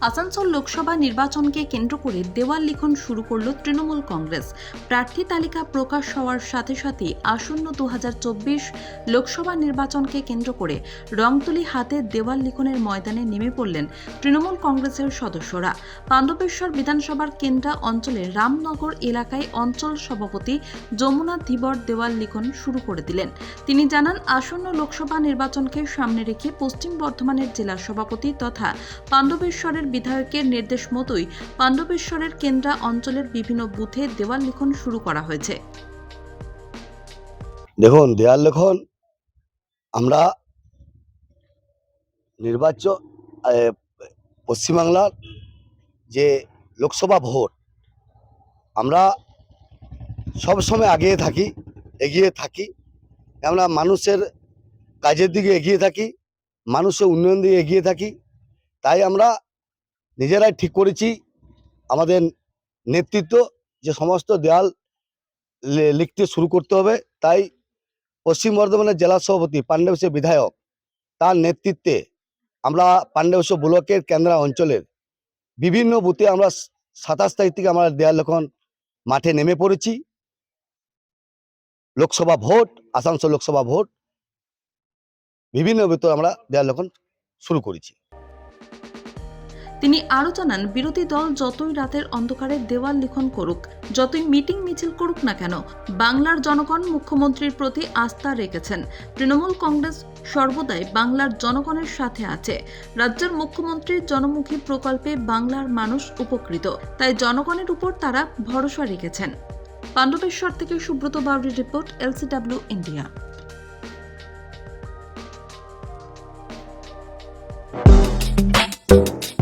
আসানসোল লোকসভা নির্বাচনকে কেন্দ্র করে দেওয়াল লিখন শুরু করল তৃণমূল কংগ্রেস। প্রার্থী তালিকা প্রকাশ হওয়ার সাথে সাথে আসন্ন দু হাজার চব্বিশ লোকসভা নির্বাচনকে কেন্দ্র করে রংতুলি হাতে দেওয়াল লিখনের ময়দানে নেমে পড়লেন তৃণমূল কংগ্রেসের সদস্যরা। পাণ্ডবেশ্বর বিধানসভার কেন্দ্রা অঞ্চলের রামনগর এলাকায় অঞ্চল সভাপতি যমুনা ধীবর দেওয়াল লিখন শুরু করে দিলেন। তিনি জানান, আসন্ন লোকসভা নির্বাচনকে সামনে রেখে পশ্চিম বর্ধমানের জেলা সভাপতি তথা পাণ্ডবেশ্বরের বিধায়কের নির্দেশ মতোই পাণ্ডবেশ্বরের কেন্দ্রা অঞ্চলের বিভিন্ন বুথে দেওয়াল লিখন শুরু করা হয়েছে। দেখুন দেয়াল লেখন আমরা নির্বাচন পশ্চিমবাংলার যে লোকসভা ভোট, আমরা সব সময় এগিয়ে থাকি এগিয়ে থাকি। আমরা মানুষের কাজের দিকে এগিয়ে থাকি, মানুষের উন্নয়ন দিকে এগিয়ে থাকি। তাই আমরা নিজেরাই ঠিক করেছি। আমাদের নেতৃত্ব যে সমস্ত দেয়াল লিখতে শুরু করতে হবে, তাই পশ্চিম বর্ধমানের জেলা সভাপতি পাণ্ডবেশ্বর বিধায়ক তার নেতৃত্বে আমরা পাণ্ডবেশ্বর ব্লকের কেন্দ্রা অঞ্চলের বিভিন্ন বুথে আমরা সাতাশ তারিখ থেকে আমরা দেয়াল লেখন মাঠে নেমে পড়েছি। লোকসভা ভোট, আসানসোল লোকসভা ভোট, বিভিন্ন বুথে আমরা দেয়াল লেখন শুরু করেছি। তিনি আরও জানান, বিরোধী দল যতই রাতের অন্ধকারে দেওয়াল লিখন করুক, যতই মিটিং মিছিল করুক না কেন, বাংলার জনগণ মুখ্যমন্ত্রীর প্রতি আস্থা রেখেছেন। তৃণমূল কংগ্রেস সর্বদাই বাংলার জনগণের সাথে আছে। রাজ্যের মুখ্যমন্ত্রীর জনমুখী প্রকল্পে বাংলার মানুষ উপকৃত, তাই জনগণের উপর তারা ভরসা রেখেছেন। পাণ্ডবেশ্বর থেকে সুব্রত বাউরির রিপোর্ট, এলসিডাব্লিউ ইন্ডিয়া।